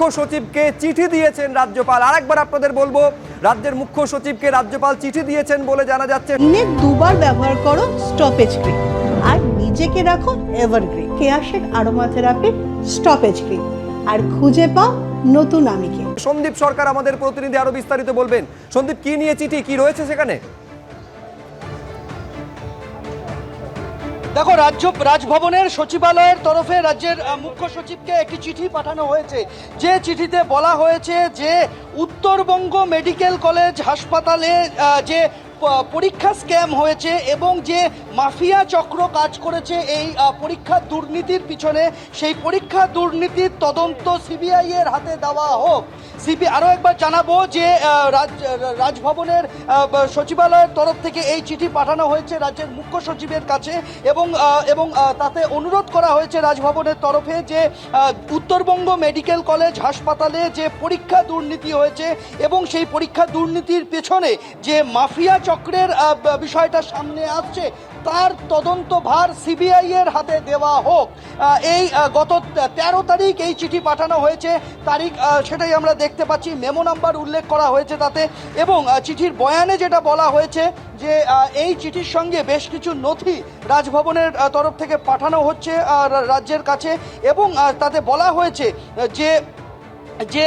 মুখ্য সচিবকে চিঠি দিয়েছেন রাজ্যপাল। আরেকবার আপনাদের বলব রাজ্যের মুখ্য সচিবকে রাজ্যপাল চিঠি দিয়েছেন বলে জানা যাচ্ছে। দিনে দুবার ব্যবহার করো স্টপেজ ক্রিম আর নিজেকে রাখো এভারগ্রিন কেয়াশেক আরোমা থেরাপি স্টপেজ ক্রিম আর খুঁজে পাও নতুন আমিকে। সন্দীপ সরকার আমাদের প্রতিনিধি আরও বিস্তারিত বলবেন। সন্দীপ কি নিয়ে চিঠি? কি রয়েছে সেখানে? দেখো, রাজ্য, রাজভবনের সচিবালয়ের তরফে রাজ্যের মুখ্য সচিবকে একটি চিঠি পাঠানো হয়েছে। যে চিঠিতে বলা হয়েছে যে, উত্তরবঙ্গ মেডিকেল কলেজ হাসপাতালে যে পরীক্ষা স্ক্যাম হয়েছে এবং যে মাফিয়া চক্র কাজ করেছে এই পরীক্ষা দুর্নীতির পিছনে, সেই পরীক্ষা দুর্নীতির তদন্ত সিবিআই এর হাতে দেওয়া হোক। সিবি আরও একবার জানাব যে রাজভবনের সচিবালয়ের তরফ থেকে এই চিঠি পাঠানো হয়েছে রাজ্যের মুখ্য সচিবের কাছে এবং এবং তাতে অনুরোধ করা হয়েছে রাজভবনের তরফে যে উত্তরবঙ্গ মেডিকেল কলেজ হাসপাতালে যে পরীক্ষা দুর্নীতি হয়েছে এবং সেই পরীক্ষা দুর্নীতির পেছনে যে মাফিয়া চক্রের বিষয়টা সামনে আসছে। তার তদন্ত ভার সিবিআই এর হাতে দেওয়া হোক। এই গত তেরো তারিখ এই চিঠি পাঠানো হয়েছে। তারিখ সেটাই আমরা দেখতে পাচ্ছি। মেমো নাম্বার উল্লেখ করা হয়েছে তাতে। এবং চিঠির বয়ানে যেটা বলা হয়েছে যে এই চিঠির সঙ্গে বেশ কিছু নথি রাজভবনের তরফ থেকে পাঠানো হচ্ছে রাজ্যের কাছে। এবং তাতে বলা হয়েছে যে যে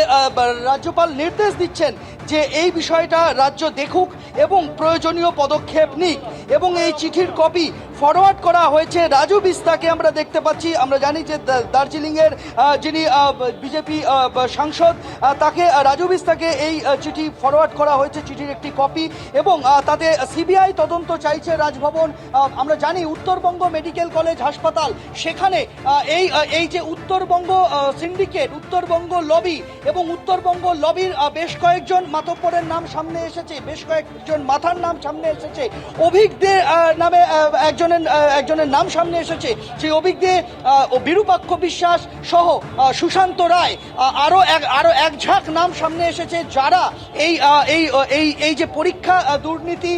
রাজ্যপাল নির্দেশ দিচ্ছেন যে এই বিষয়টা রাজ্য দেখুক এবং প্রয়োজনীয় পদক্ষেপ নিক এবং এই চিঠির কপি ফরওয়ার্ড করা হয়েছে। রাজু বিস্তাকে আমরা দেখতে পাচ্ছি। আমরা জানি যে দার্জিলিংয়ের যিনি বিজেপি সাংসদ তাকে রাজু বিস্তাকে এই চিঠি ফরওয়ার্ড করা হয়েছে চিঠির একটি কপি এবং তাতে সিবিআই তদন্ত চাইছে রাজভবন। আমরা জানি উত্তরবঙ্গ মেডিকেল কলেজ হাসপাতাল সেখানে এই এই যে উত্তরবঙ্গ সিন্ডিকেট উত্তরবঙ্গ লবি এবং উত্তরবঙ্গ লবির বেশ কয়েকজন মাতব্বরের নাম সামনে এসেছে বেশ কয়েকজন মাথার নাম সামনে এসেছে। অভিজ্ঞদের নামে আহ, একজনের একজনের নাম সামনে এসেছে। সেই অভিজ্ঞে বিরূপাক্ষ বিশ্বাস সহ সুশান্ত রায় আহ, আরও এক আরও এক ঝাঁক নাম সামনে এসেছে যারা এই এই এই এই যে পরীক্ষা দুর্নীতি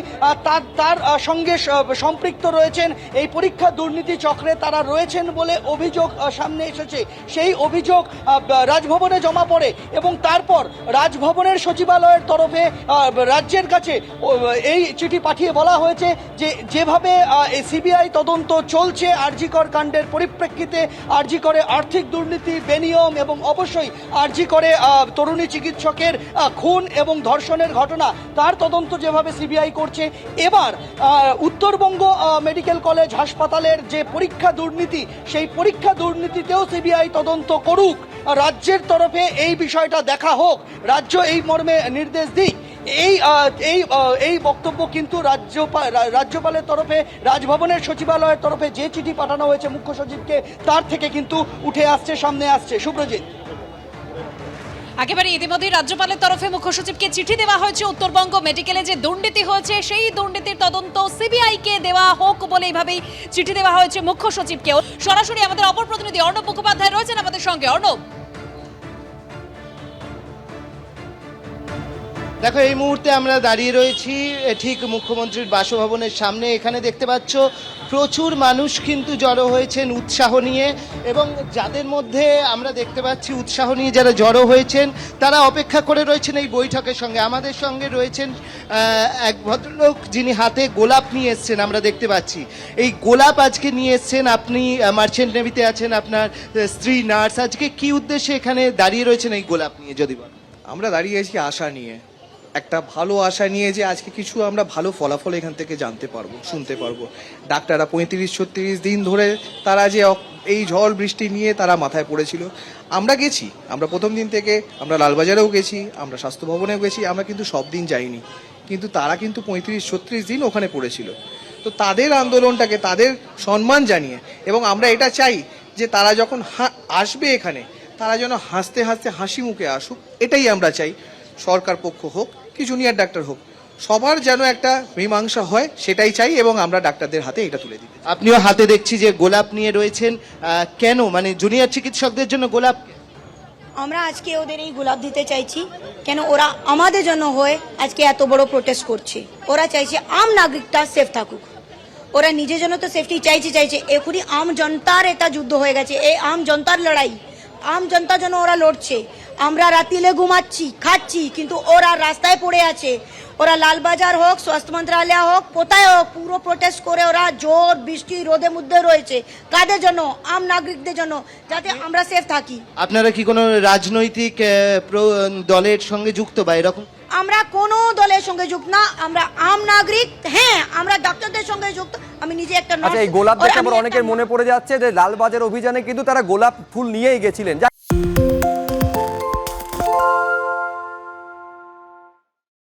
তার তার সঙ্গে সম্পৃক্ত রয়েছেন। এই পরীক্ষা দুর্নীতি চক্রে তারা রয়েছেন বলে অভিযোগ সামনে এসেছে। সেই অভিযোগ রাজভবনে জমা পড়ে এবং তারপর রাজভবনের সচিবালয়ের তরফে রাজ্যের কাছে এই চিঠি পাঠিয়ে বলা হয়েছে যে যেভাবে সিবিআই তদন্ত চলছে, আরজিকর কাণ্ডের পরিপ্রেক্ষিতে আরজি করে আর্থিক দুর্নীতি, বেনিয়ম এবং অবশ্যই আরজি করে তরুণী চিকিৎসকের খুন এবং ধর্ষণের ঘটনা, তার তদন্ত যেভাবে সিবিআই করছে। এবার উত্তরবঙ্গ মেডিকেল কলেজ হাসপাতালের যে পরীক্ষা দুর্নীতি, সেই পরীক্ষা দুর্নীতিতেও সিবিআই তদন্ত করুক। রাজ্যের তরফে এই বিষয়টা দেখা হোক। রাজ্য এই মর্মে নির্দেশ দিক। এই এই এই বক্তব্য কিন্তু রাজ্যপাল রাজ্যপালের তরফে, রাজভবনের সচিবালয়ের তরফে যে চিঠি পাঠানো হয়েছে মুখ্য সচিবকে, তার থেকে কিন্তু উঠে আসছে, সামনে আসছে। সুব্রজিৎ। একেবারে ইতিমধ্যেই রাজ্যপালের তরফে মুখ্য সচিবকে চিঠি দেওয়া হয়েছে। উত্তরবঙ্গ মেডিকেলে যে দুর্নীতি হয়েছে, সেই দুর্নীতির তদন্ত সিবিআই কে দেওয়া হোক বলে এইভাবেই চিঠি দেওয়া হয়েছে মুখ্য সচিবকেও। সরাসরি আমাদের অপর প্রতিনিধি অর্ণব মুখোপাধ্যায় রয়েছেন আমাদের সঙ্গে। অর্ণব। দেখো, এই মুহূর্তে আমরা দাঁড়িয়ে রয়েছি ঠিক মুখ্যমন্ত্রীর বাসভবনের সামনে। এখানে দেখতে পাচ্ছ, প্রচুর মানুষ কিন্তু জড়ো হয়েছেন উৎসাহ নিয়ে এবং যাদের মধ্যে আমরা দেখতে পাচ্ছি উৎসাহ নিয়ে যারা জড়ো হয়েছেন, তারা অপেক্ষা করে রয়েছেন এই বৈঠকের সঙ্গে। আমাদের সঙ্গে রয়েছেন এক ভদ্রলোক যিনি হাতে গোলাপ নিয়ে এসছেন, আমরা দেখতে পাচ্ছি। এই গোলাপ আজকে নিয়ে এসছেন আপনি মার্চেন্ট নেভিতে আছেন আপনার স্ত্রী নার্স। আজকে কি উদ্দেশ্যে এখানে দাঁড়িয়ে রয়েছেন এই গোলাপ নিয়ে, যদি বলেন? আমরা দাঁড়িয়ে আছি আশা নিয়ে। একটা ভালো আশা নিয়ে যে আজকে কিছু আমরা ভালো ফলাফল এখান থেকে জানতে পারব, শুনতে পারব। ডাক্তাররা পঁয়ত্রিশ, ছত্রিশ দিন ধরে তারা যে এই ঝড় বৃষ্টি নিয়ে তারা মাথায় পড়েছিল। আমরা গেছি, আমরা প্রথম দিন থেকে আমরা লালবাজারেও গেছি, আমরা স্বাস্থ্য ভবনেও গেছি, আমরা কিন্তু সব দিন যাইনি। কিন্তু তারা কিন্তু পঁয়ত্রিশ, ছত্রিশ দিন ওখানে পড়েছিল। তো তাদের আন্দোলনটাকে, তাদের সম্মান জানিয়ে এবং আমরা এটা চাই যে তারা যখন আসবে এখানে, তারা যেন হাসতে হাসতে হাসি মুখে আসুক, এটাই আমরা চাই। সরকার পক্ষ হোক কি জুনিয়র ডাক্তার হোক সবার যেন একটা মীমাংসা হয় সেটাই চাই এবং আমরা ডাক্তারদের হাতে এটা তুলে দিতে চাই। আপনিও হাতে দেখছি যে গোলাপ নিয়ে রয়েছেন কেন? মানে জুনিয়র চিকিৎসকদের জন্য গোলাপ আমরা আজকে ওদের এই গোলাপ দিতে চাইছি কেন ওরা আমাদের জন্য হয়ে আজকে এত বড় প্রোটেস্ট করছে। ওরা চাইছে আম নাগরিকটা সেফ থাকুক। ওরা নিজের জন্য তো সেফটি চাইছে চাইছে এখনই আম জনতার এটা যুদ্ধ হয়ে গেছে এই আম জনতার লড়াই। আম জনতার জন্য ওরা লড়ছে। আমরা রাতিলে ঘুমাচ্ছি খাচ্ছি কিন্তু ওরা রাস্তায় পড়ে আছে। ওরা লালবাজার হোক স্বাস্থ্য মন্ত্রণালয় হোক কোথায় হোক পুরো প্রোটেস্ট করে ওরা জোর বৃষ্টি রোদের মধ্যে রয়েছে। কাদের জন্য? আম নাগরিকদের জন্য যাতে আমরা সেফ থাকি। আপনারা কি কোনো রাজনৈতিক দলের সঙ্গে যুক্ত বা এরকম? আমরা কোনো দলের সঙ্গে যুক্ত না আমরা আম নাগরিক। হ্যাঁ আমরা ডাক্তারদের সঙ্গে যুক্ত। আমি নিজে একটা আচ্ছা এই গোলাপ দেখে আমার অনেকের মনে পড়ে যাচ্ছে যে লালবাজার অভিযানে কিন্তু তারা গোলাপ ফুল নিয়েই গেছিলেন।